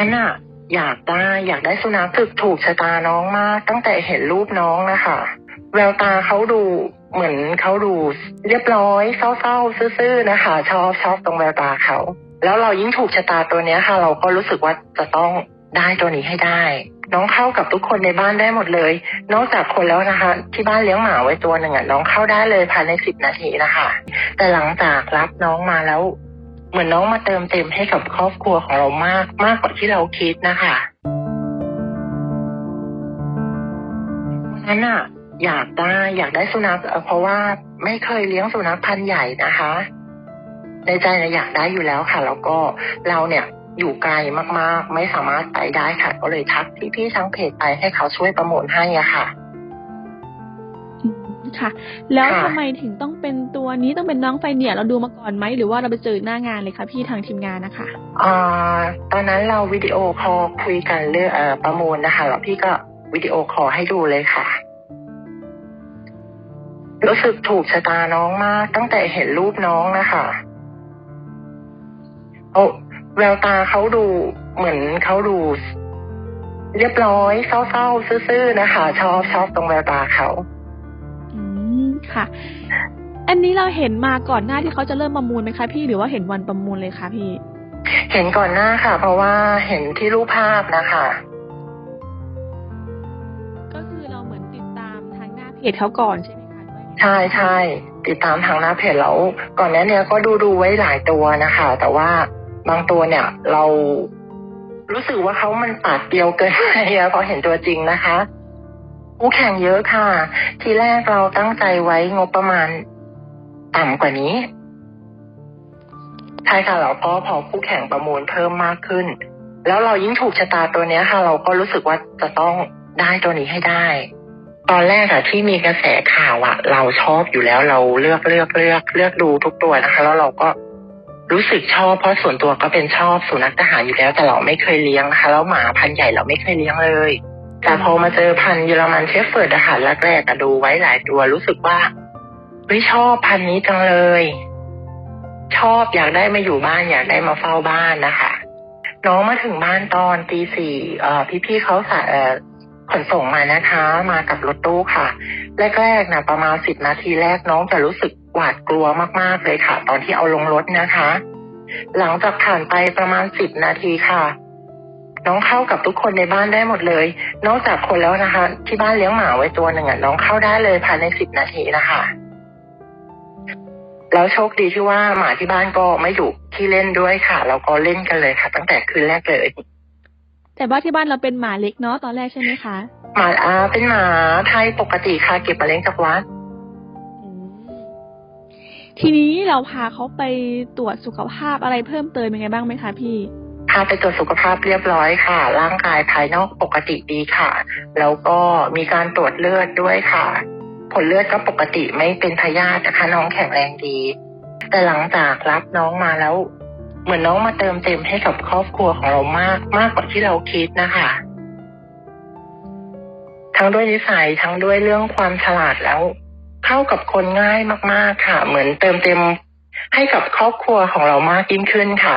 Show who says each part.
Speaker 1: นั้นอะอยากได้อยากได้สุนัขถึกถูกชะตาน้องมาก ตั้งแต่เห็นรูปน้องนะคะแววตาเขาดูเหมือนเขาดูเรียบร้อยเศร้าๆซื่อๆนะคะ ชอบชอบตรงแววตาเขา แล้วเรายิ่งถูกชะตาตัวเนี้ยค่ะ เราก็รู้สึกว่าจะต้องได้ตัวนี้ให้ได้ น้องเข้ากับทุกคนในบ้านได้หมดเลย นอกจากคนแล้วนะคะ ที่บ้านเลี้ยงหมาไว้ตัวหนึ่งอะน้องเข้าได้เลยภายในสิบนาทีนะคะ แต่หลังจากรับน้องมาแล้ว เหมือนน้องมาเติมเต็มให้กับครอบครัวของเรามากมากกว่าที่เราคิดนะคะวันนั้นอะอยากได้อยากได้สุนัขเพราะว่าไม่เคยเลี้ยงสุนัขพันธุ์ใหญ่นะคะ ในใจเนี่ยอยากได้อยู่แล้วค่ะ แล้วก็เราเนี่ยอยู่ไกลมากๆ ไม่สามารถไปได้ค่ะ ก็เลยทักพี่ๆทางเพจไปให้เขาช่วยประมูลให้อะค่ะ
Speaker 2: ค่ะ แล้ว
Speaker 1: ค่ะ
Speaker 2: ทำไมถึงต้องเป็นตัวนี้ต้องเป็นน้องไฟเนี่ยเราดูมาก่อนไหมหรือว่าเราไปเจอหน้างานเลยคะพี่ทางทีมงานนะคะ
Speaker 1: อ่าตอนนั้นเราวิดีโอคอลคุยกันเรื่องเอ่อประมูลนะคะแล้วพี่ก็วิดีโอคอลให้ดูเลยค่ะ รู้สึกถูกชะตาน้องมาก ตั้งแต่เห็นรูปน้องนะคะโอ้แววตาเขาดูเหมือนเขาดูเรียบร้อยเศร้าๆซื่อๆนะคะ ชอบชอบตรงแววตาเขา
Speaker 2: อืม ค่ะ อันนี้เราเห็นมาก่อนหน้าที่เขาจะเริ่มประมูลไหมคะพี่หรือว่าเห็นวันประมูลเลยคะพี่
Speaker 1: เห็นก่อนหน้าค่ะ เพราะว่าเห็นที่รูปภาพนะคะ
Speaker 2: ก็คือเราเหมือนติดตามทางหน้าเพจเขาก่อนใช่ไหมคะหรือว่ายังไง
Speaker 1: ใช่ใช่ติดตามทางหน้าเพจแล้วก่อนหน้าเนี้ยก็ดูดูไว้หลายตัวนะคะ แต่ว่าบางตัวเนี่ย เรารู้สึกว่าเขามันปาดเปรียวเกินไปอะพอเห็นตัวจริงนะคะ คู่แข่งเยอะค่ะ ทีแรกเราตั้งใจไว้งบประมาณต่ำกว่านี้ ใช่ค่ะแล้วพอพอคู่แข่งประมูลเพิ่มมากขึ้น แล้วเรายิ่งถูกชะตาตัวเนี้ยค่ะ เราก็รู้สึกว่าจะต้องได้ตัวนี้ให้ได้ ตอนแรกอะที่มีกระแสข่าวอะเราชอบอยู่แล้วเราเลือกเลือกเลือกเลือกดูทุกตัวนะคะ แล้วเราก็รู้สึกชอบเพราะส่วนตัวก็เป็นชอบสุนัขทหารอยู่แล้วแต่เราไม่เคยเลี้ยงนะคะแล้วหมาพันธุ์ใหญ่เราไม่เคยเลี้ยงเลย แต่พอมาเจอพันธุ์เยอรมันเชฟเฟิร์ดอาหารแรกๆอะดูไว้หลายตัวรู้สึกว่าเฮ้ยชอบพันธุ์นี้จังเลย ชอบอยากได้มาอยู่บ้านอยากได้มาเฝ้าบ้านนะคะ น้องมาถึงบ้านตอนตีสี่เอ่พี่ๆเขาสะเอขนส่งมานะคะ มากับรถตู้ค่ะ แรกๆนะประมาณสิบนาทีแรกน้องจะรู้สึกหวาดกลัวมากๆเลยค่ะ ตอนที่เอาลงรถนะคะ หลังจากผ่านไปประมาณสิบนาทีค่ะ น้องเข้ากับทุกคนในบ้านได้หมดเลย นอกจากคนแล้วนะคะ ที่บ้านเลี้ยงหมาไว้ตัวหนึ่งอะน้องเข้าได้เลยภายในสิบนาทีนะคะแล้วโชคดีที่ว่าหมาที่บ้านก็ไม่อยู่ที่เล่นด้วยค่ะเราก็เล่นกันเลยค่ะ ตั้งแต่คืนแรกเลย
Speaker 2: แต่ว่าที่บ้านเราเป็นหมาเล็กเนาะตอนแรกใช่ไหมคะ
Speaker 1: หมาอาเป็นหมาไทยปกติค่ะ เก็บมาเลี้ยงจากวัด
Speaker 2: อืมทีนี้เราพาเขาไปตรวจสุขภาพอะไรเพิ่มเติมยังไงบ้างไหมคะพี่
Speaker 1: พาไปตรวจสุขภาพเรียบร้อยค่ะ ร่างกายภายนอกปกติดีค่ะ แล้วก็มีการตรวจเลือดด้วยค่ะ ผลเลือดก็ปกติไม่เป็นพยาธินะคะ น้องแข็งแรงดี แต่หลังจากรับน้องมาแล้ว เหมือนน้องมาเติมเต็มให้กับครอบครัวของเรามากมากกว่าที่เราคิดนะคะ ทั้งด้วยนิสัยทั้งด้วยเรื่องความฉลาดแล้ว เข้ากับคนง่ายมาก ๆค่ะ เหมือนเติมเต็มให้กับครอบครัวของเรามากยิ่งขึ้นค่ะ